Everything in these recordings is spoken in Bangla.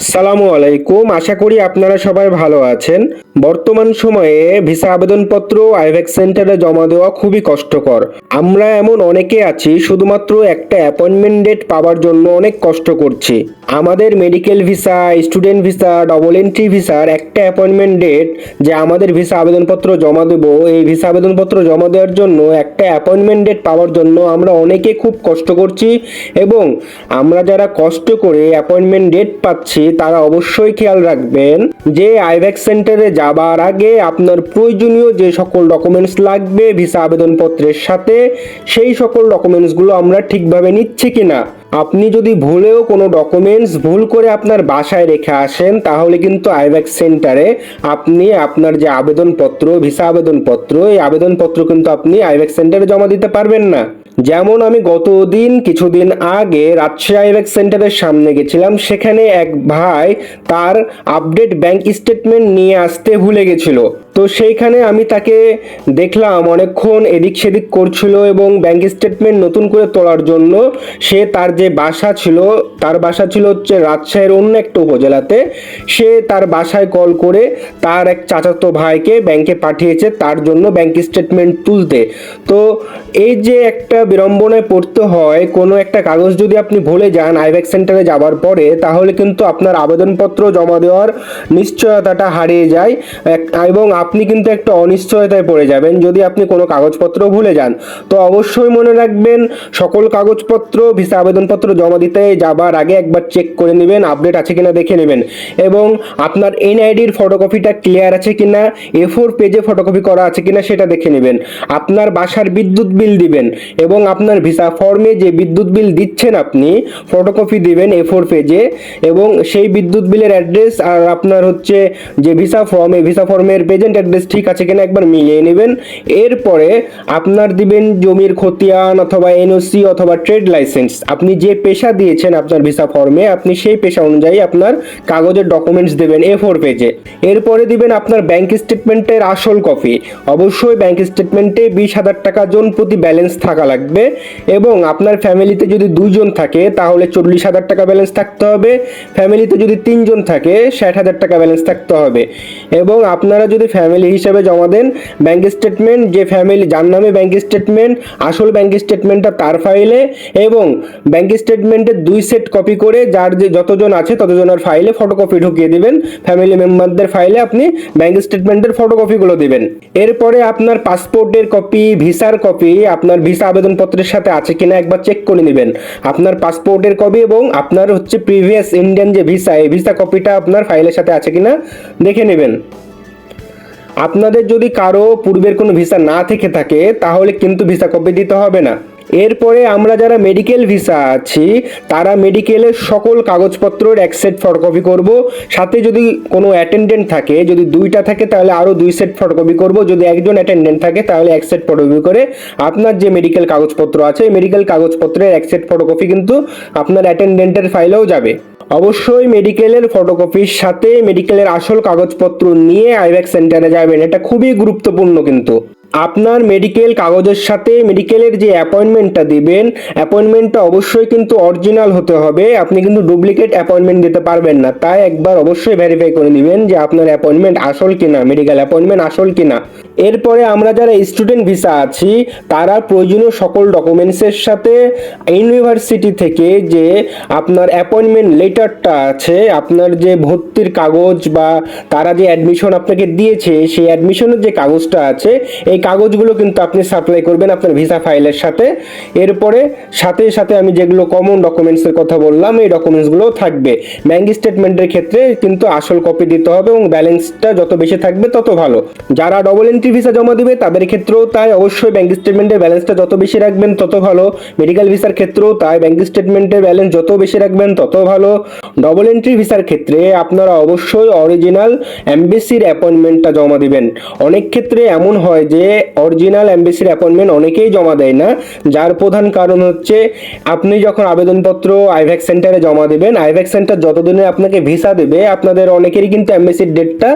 আসসালামু আলাইকুম। আশা করি আপনারা সবাই ভালো আছেন। বর্তমান সময়ে ভিসা আবেদনপত্র আইভেক সেন্টারে জমা দেওয়া খুবই কষ্টকর। আমরা এমন অনেকে আছি, শুধুমাত্র একটা অ্যাপয়েন্টমেন্ট ডেট পাওয়ার জন্য অনেক কষ্ট করছি। আমাদের medical visa, student visa, double entry ভিসার একটা অ্যাপয়েন্টমেন্ট ডেট যে আমাদের ভিসা আবেদনপত্র জমা দেব, এই ভিসা আবেদনপত্র জমা দেওয়ার জন্য একটা অ্যাপয়েন্টমেন্ট ডেট পাওয়ার জন্য আমরা অনেকে খুব কষ্ট করছি এবং আমরা যারা কষ্ট করে অ্যাপয়েন্টমেন্ট ডেট পাচ্ছি তারা অবশ্যই খেয়াল রাখবেন যে আইভ্যাক সেন্টারে যাবার আগে আপনার প্রয়োজনীয় যে সকল ডকুমেন্টস লাগবে ভিসা আবেদনপত্রের সাথে, সেই সকল ডকুমেন্টসগুলো আমরা ঠিকভাবে নিচ্ছি কিনা। আপনি যদি ভুলেও কোনো ডকুমেন্টস ভুল করে আপনার বাসায় রেখে আসেন, তাহলে কিন্তু আইভ্যাক সেন্টারে আপনি আপনার যে আবেদনপত্র ভিসা আবেদনপত্র, এই আবেদনপত্র কিন্তু আপনি আইভ্যাক সেন্টারে জমা দিতে পারবেন না। যেমন আমি গতদিন, কিছুদিন আগে রাজশাহী আইভ্যাক সেন্টারের সামনে গেছিলাম, সেখানে এক ভাই তার আপডেট ব্যাংক স্টেটমেন্ট নিয়ে আসতে ভুলে গেছিল। তো সেইখানে আমি তাকে দেখলাম, অনেকক্ষণ এদিক সেদিক করছিল এবং ব্যাংক স্টেটমেন্ট নতুন করে তোলার জন্য সে তার যে বাসা ছিল, তার বাসা ছিল হচ্ছে রাজশাহীর অন্য একটা উপজেলাতে। সে তার বাসায় কল করে তার এক চাচাতো ভাইকে ব্যাংকে পাঠিয়েছে, তার জন্য ব্যাংক স্টেটমেন্ট তুলতে। তো এই যে একটা বিড়ম্বনায় পড়তে হয়, কোনো একটা কাগজ যদি আপনি ভুলে যান আইভ্যাক সেন্টারে যাবার পরে, তাহলে কিন্তু আপনার আবেদনপত্র জমা দেওয়ার নিশ্চয়তাটা হারিয়ে যায়। এবং আপনি কিন্তু একটা অনিশ্চয়তায় পড়ে যাবেন। যদি আপনি কোনো কাগজপত্র ভুলে যান, তো অবশ্যই মনে রাখবেন, সকল কাগজপত্র, ভিসা আবেদনপত্র জমা দিতে যাবার আগে একবার চেক করে নেবেন আপডেট আছে কিনা দেখে নেবেন। এবং আপনার এনআইডির ফটোকপিটা ক্লিয়ার আছে কিনা এ ফোর পেজে ফটোকপি করা আছে কিনা সেটা দেখে নেবেন। আপনার বাসার বিদ্যুৎ বিল দিবেন এবং আপনার ভিসা ফর্মে যে বিদ্যুৎ বিল দিচ্ছেন আপনি ফটোকপি দিবেন এ ফোর পেজে এবং সেই বিদ্যুৎ বিলের অ্যাড্রেস আর আপনার হচ্ছে যে ভিসা ফর্ম ভিসা ফর্মের প্রেজেন্ট অ্যাড্রেস ঠিক আছে কিনা একবার মিলিয়ে নেবেন। এরপরে আপনার দিবেন জমির খতিয়ান অথবা এনওসি অথবা ট্রেড লাইসেন্স আপনি যে পেশা দিয়েছেন আপনার ভিসা ফর্মে আপনি সেই পেশা অনুযায়ী আপনার কাগজের ডকুমেন্টস দেবেন এ ফোর পেজে এরপরে দিবেন আপনার ব্যাংক স্টেটমেন্টের আসল কপি অবশ্যই ব্যাংক স্টেটমেন্টে বিশ হাজার টাকা জন প্রতি ব্যালেন্স থাকা লাগবে এবং আপনার ফ্যামিলিতে যদি দুজন থাকে, তাহলে চল্লিশ হাজার টাকা ব্যালেন্স থাকতে হবে। ফ্যামিলিতে যদি তিনজন থাকে, ষাট হাজার টাকা ব্যালেন্স থাকতে হবে। এবং আপনারা যদি ফ্যামিলি হিসাবে জমা দেন। ব্যাংক স্টেটমেন্ট যে ফ্যামিলি যার নামে ব্যাংক স্টেটমেন্ট আসল ব্যাংক স্টেটমেন্টটা তার ফাইলে এবং ব্যাংক স্টেটমেন্টের দুই সেট কপি করে যার যে যতজন আছে ততজনের ফাইলে ফটোকপি ঢুকিয়ে দিবেন। ফ্যামিলি মেম্বারদের ফাইলে আপনি ব্যাংক স্টেটমেন্টের ফটোকপিগুলো দিবেন। এরপরে আপনার পাসপোর্টের কপি ভিসার কপি আপনার ভিসা আবেদনপত্রের সাথে আছে কিনা একবার চেক করে নেবেন। আপনার পাসপোর্টের কপি এবং আপনার হচ্ছে প্রিভিয়াস ইন্ডিয়ান যে ভিসা এই ভিসা কপিটা আপনার ফাইলের সাথে আছে কিনা দেখে নেবেন। আপনাদের যদি কারও পূর্বের কোনো ভিসা না থেকে থাকে, তাহলে কিন্তু ভিসা কপি দিতে হবে না। এরপরে আমরা যারা মেডিকেল ভিসা আছি, তারা মেডিকেলের সকল কাগজপত্রের এক সেট ফটোকপি করব। সাথে যদি কোনো অ্যাটেন্ডেন্ট থাকে, যদি দুইটা থাকে, তাহলে আরও দুই সেট ফটোকপি করব। যদি একজন অ্যাটেন্ডেন্ট থাকে, তাহলে এক সেট ফটোকপি করে আপনার যে মেডিকেল কাগজপত্র আছে মেডিকেল কাগজপত্রের এক সেট ফটোকপি কিন্তু আপনার অ্যাটেন্ডেন্টের ফাইলেও যাবে। অবশ্যই মেডিকেলের ফটোকপির সাথে মেডিকেলের আসল কাগজপত্র নিয়ে আইভ্যাক সেন্টারে যাবেন। এটা খুবই গুরুত্বপূর্ণ কিন্তু। আপনার মেডিকেল কাগজের সাথে মেডিকেলের যে অ্যাপয়েন্টমেন্টটা দিবেন অ্যাপয়েন্টমেন্টটা অবশ্যই কিন্তু অরিজিনাল হতে হবে। আপনি কিন্তু ডুপ্লিকেট অ্যাপয়েন্টমেন্ট দিতে পারবেন না। তাই একবার অবশ্যই ভেরিফাই করে নেবেন যে আপনার অ্যাপয়েন্টমেন্ট আসল কিনা মেডিকেল অ্যাপয়েন্টমেন্ট আসল কিনা। এরপরে আমরা যারা স্টুডেন্ট ভিসা আছি, তারা প্রয়োজনীয় সকল ডকুমেন্টসের সাথে ইউনিভার্সিটি থেকে যে আপনার অ্যাপয়েন্টমেন্ট লেটারটা আছে, আপনার যে ভর্তির কাগজ বা তারা যে অ্যাডমিশন আপনাকে দিয়েছে, সেই অ্যাডমিশনের যে কাগজটা আছে, এই কাগজগুলো কিন্তু আপনি সাপ্লাই করবেন আপনার ভিসা ফাইলের সাথে। এরপরে সাথে সাথে আমি যেগুলো কমন ডকুমেন্টসের কথা বললাম, এই ডকুমেন্টসগুলো থাকবে। ব্যাংক স্টেটমেন্টের ক্ষেত্রে কিন্তু আসল কপি দিতে হবে এবং ব্যালেন্সটা যত বেশি থাকবে তত ভালো। যারা ডবল এন্ট্রি ভিসা জমা দিবে, তাদের ক্ষেত্রেও তাই অবশ্যই ব্যাংক স্টেটমেন্টের ব্যালেন্সটা যত বেশি রাখবেন তত ভালো। মেডিকেল ভিসার ক্ষেত্রেও তাই ব্যাংক স্টেটমেন্টের ব্যালেন্স যত বেশি রাখবেন তত ভালো। ডবল এন্ট্রি ভিসার ক্ষেত্রে আপনারা অবশ্যই অরিজিনাল এমবিসির অ্যাপয়েন্টমেন্টটা জমা দিবেন। অনেক ক্ষেত্রে এমন হয় যে অরিজিনাল এমবিসির অ্যাপয়েন্টমেন্ট অনেকেই জমা দেয় না। যার প্রধান কারণ হচ্ছে, আপনি যখন আবেদনপত্র আইভ্যাক সেন্টারে জমা দেবেন আইভ্যাক সেন্টার যতদিনে আপনাকে ভিসা দেবে, আপনাদের অনেকেরই কিন্তু এমবিসির ডেটটা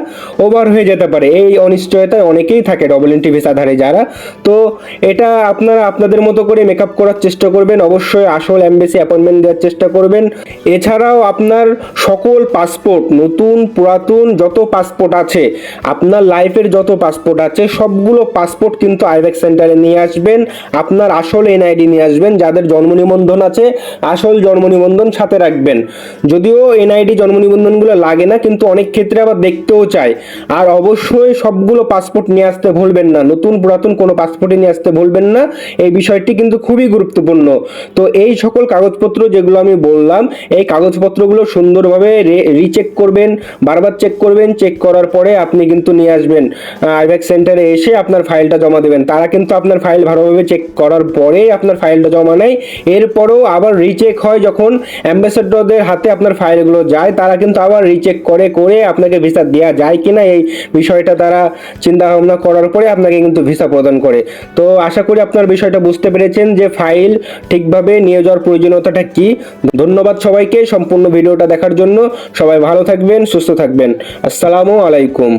ওভার হয়ে যেতে পারে। এই অনিশ্চয়তায় অনেকেই থাকে ডবল এন্ট্রি ভিসাধারী যারা। তো এটা আপনারা আপনাদের মতো করে মেকআপ করার চেষ্টা করবেন। অবশ্যই আসল এমবিসি অ্যাপয়েন্টমেন্ট দেওয়ার চেষ্টা করবেন। এছাড়াও আপনার সকল পাসপোর্ট নতুন, পুরাতন যত পাসপোর্ট আছে, আপনার লাইফের যত পাসপোর্ট আছে, সবগুলো পাসপোর্ট কিন্তু আইভ্যাক সেন্টারে নিয়ে আসবেন। আপনার আসল এনআইডি নিয়ে আসবেন, যাদের জন্ম নিবন্ধন আছে, আসল জন্ম নিবন্ধন সাথে রাখবেন। যদিও এনআইডি জন্ম নিবন্ধনগুলো লাগে না, কিন্তু অনেক ক্ষেত্রে আবার দেখতেও চায়। আর অবশ্যই সবগুলো পাসপোর্ট নিয়ে আসতে ভুলবেন না। নতুন পুরাতন কোনো পাসপোর্টে নিয়ে আসতে ভুলবেন না। এই বিষয়টি কিন্তু খুবই গুরুত্বপূর্ণ। তো এই সকল কাগজপত্র যেগুলো আমি বললাম, এই কাগজপত্রগুলো সুন্দরভাবে রিচেক করবেন, বারবার চেক করবেন। চেক করার পরে আপনি কিন্তু নিয়ে আসবেন। আইভ্যাক সেন্টারে এসে আপনার ফাইলটা জমা দেবেন। তারা কিন্তু আপনার ফাইল ভালোভাবে চেক করার পরেই আপনার ফাইলটা জমা নেয়। এরপরেও আবার রিচেক হয় যখন অ্যাম্বাসেডরদের হাতে আপনার ফাইলগুলো যায়, তারা কিন্তু আবার রিচেক করে করে আপনাকে ভিসা দেওয়া যায় কিনা এই বিষয়টা তারা চিন্তা ভাবনা করার পরে আপনাকে কিন্তু ভিসা প্রদান করে। তো আশা করি আপনার বিষয়টা বুঝতে পেরেছেন যে ফাইল ঠিকভাবে নিয়ে যাওয়ার প্রয়োজনীয়তাটা কি। ধন্যবাদ সবাইকে, সম্পূর্ণ ভিডিওটা দেখার জন্য। সবাই ভালো থাকবেন, সুস্থ থাকবেন। আসসালামু আলাইকুম।